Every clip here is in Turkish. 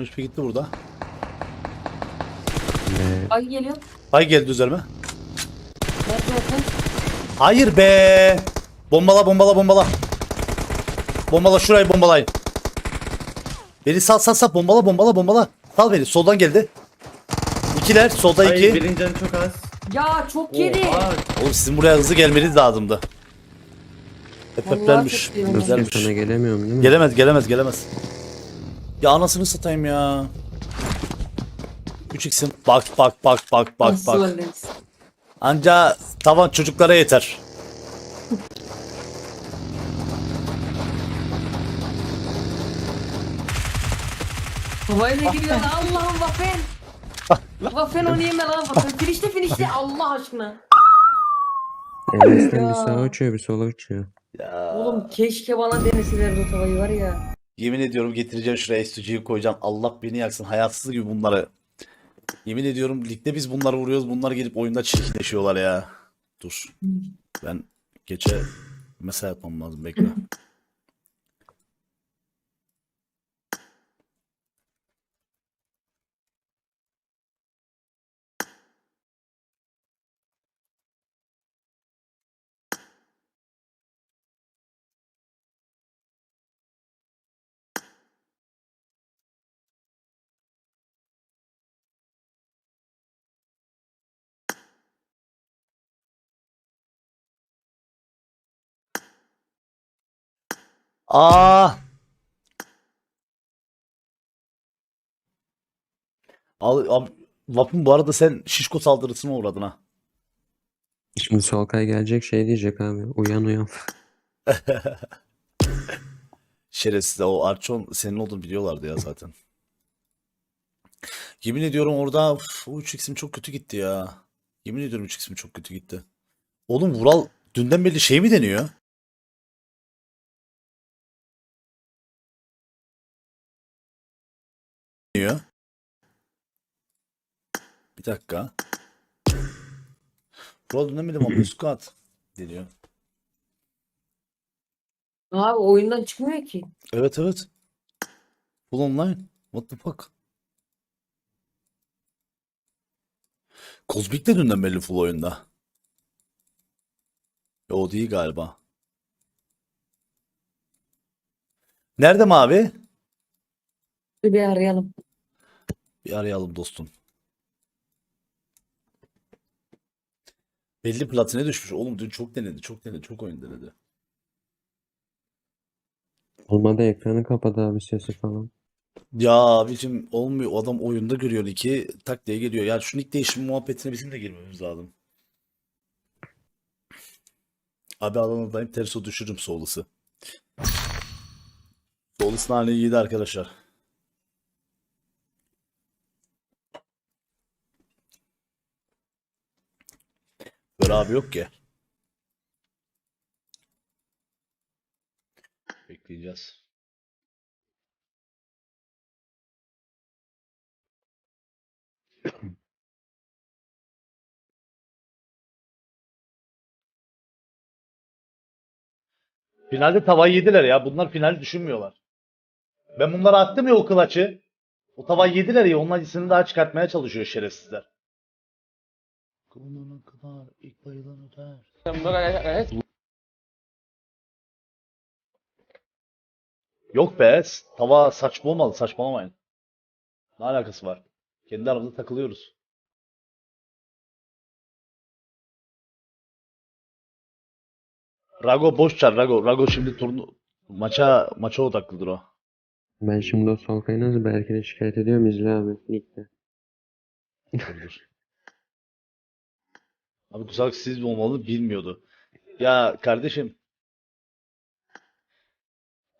Hiçbir gitti burada. Ve Ay geliyor. Hay geldi üzerime. Nerede yakın? Hayır be. Bombala bombala bombala. Bombala şurayı bombalayın. Beni sal sal sal bombala bombala bombala. Sal beni soldan geldi. İkiler solda Ay iki. birinci canı çok az. Ya çok. Oha. Oğlum sizin buraya hızlı gelmeniz lazımdı. Hep Vallahi heplermiş. çok iyi. Nasıl Güzelmiş. sana gelemiyorum değil mi? Gelemez gelemez gelemez. Ya anasını satayım ya. 3x'im bak bak bak bak bak Nasıl bak. Anca tavan çocuklara yeter. Havayla giriyor lan Allah'ım Vafen. Vafen onu yeme lan Vafen. Finişte finişte Allah aşkına. Enes'ten bir sağa uçuyor bir sola uçuyor. Ya. Oğlum keşke bana deneseler bu tavayı var ya. Yemin ediyorum getireceğim şuraya STG'yi koyacağım. Allah beni yaksın. Hayatsız gibi bunları. Yemin ediyorum ligde biz bunları vuruyoruz. Bunlar gelip oyunda çirkinleşiyorlar ya. Dur. Ben geçe mesaj yapmam lazım. Bekle. Aa! Al, ab, Vapun bu arada sen şişko saldırısına uğradın ha. Şimdi Solkay gelecek şey diyecek abi. Uyan uyan. Şerefsiz de o Arçon senin olduğunu biliyorlardı ya zaten. Yemin ediyorum orada uf, o 3x'im çok kötü gitti ya. Yemin ediyorum 3x'im çok kötü gitti. Oğlum Vural dünden beri şey mi? Deniyor. Bir dakika. Dünden beri Vampir Squad deniyor. Abi oyundan çıkmıyor ki. Evet evet. Full online. What the fuck? Kozmik de dünden belli full oyunda. Ya o değil galiba. Nerede mavi? Bir arayalım. Bir arayalım dostum. Belli platine düşmüş. Oğlum dün çok denedi, çok denedi, çok oyun denedi. Olmadı ekranı kapadı abi sesi falan. Ya abicim olmuyor. O adam oyunda görüyor iki tak diye geliyor. Ya şu nick değişimi muhabbetine bizim de girmemiz lazım. Abi alanındayım. Terso düşürürüm Solus'u. Solus naneyi yedi arkadaşlar. Böyle abi yok ki. Bekleyeceğiz. Finalde tavayı yediler ya. Bunlar finali düşünmüyorlar. Ben bunlara attım ya o kılaçı. O tavayı yediler ya. Onun acısını daha çıkartmaya çalışıyor şerefsizler. Kullanana kadar ilk bayılan öder. Yok be. Tava saçma olmalı. Saçmalamayın. Ne alakası var? Kendi aramızda takılıyoruz. Rago boş çar Rago. Rago şimdi turnu maça maça odaklıdır o. Ben şimdi o Solkay'ı nasıl Berkin'e şikayet ediyorum izle abi ligde. Abi Kusak siz olmalı bilmiyordu. Ya kardeşim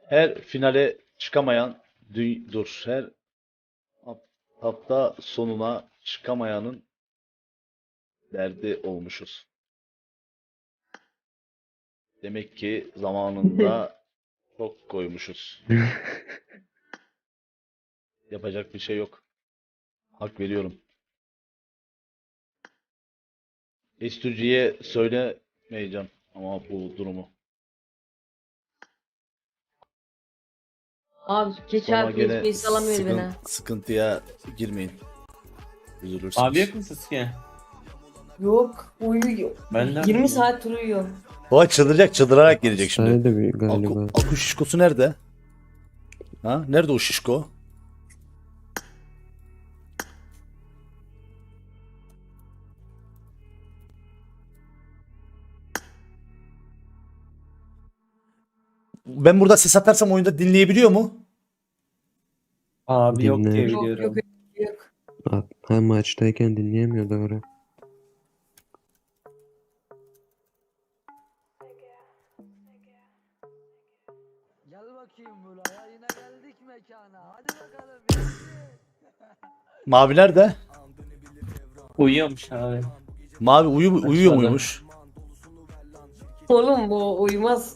her finale çıkamayan dü- dur her haf- hafta sonuna çıkamayanın derdi olmuşuz. Demek ki zamanında çok koymuşuz. Yapacak bir şey yok. Hak veriyorum. Estücü'ye söylemeyeceğim ama bu durumu. Abi geç Sonra gene hiçbir salamıyor sıkın- beni. sıkıntıya girmeyin. Üzülürsünüz. Abi yok mu Sasuke? Yok uyuyor. Benden 20 mi? saat uyuyor. O çıldıracak çıldırarak gelecek şimdi. Sayede bir galiba. Aku, aku şişkosu nerede? Ha? Nerede o şişko? Ben burada ses atarsam oyunda dinleyebiliyor mu? Abi yok diye. Yok biliyorum. yok yok. At- Ha maçtayken dinleyemiyor doğru. Gel bakayım buraya yine geldik mekana. Hadi bakalım. yürü. Mavi nerede? Uyuyormuş abi. Mavi uyu, uyuyor muymuş? Oğlum bu uyumaz.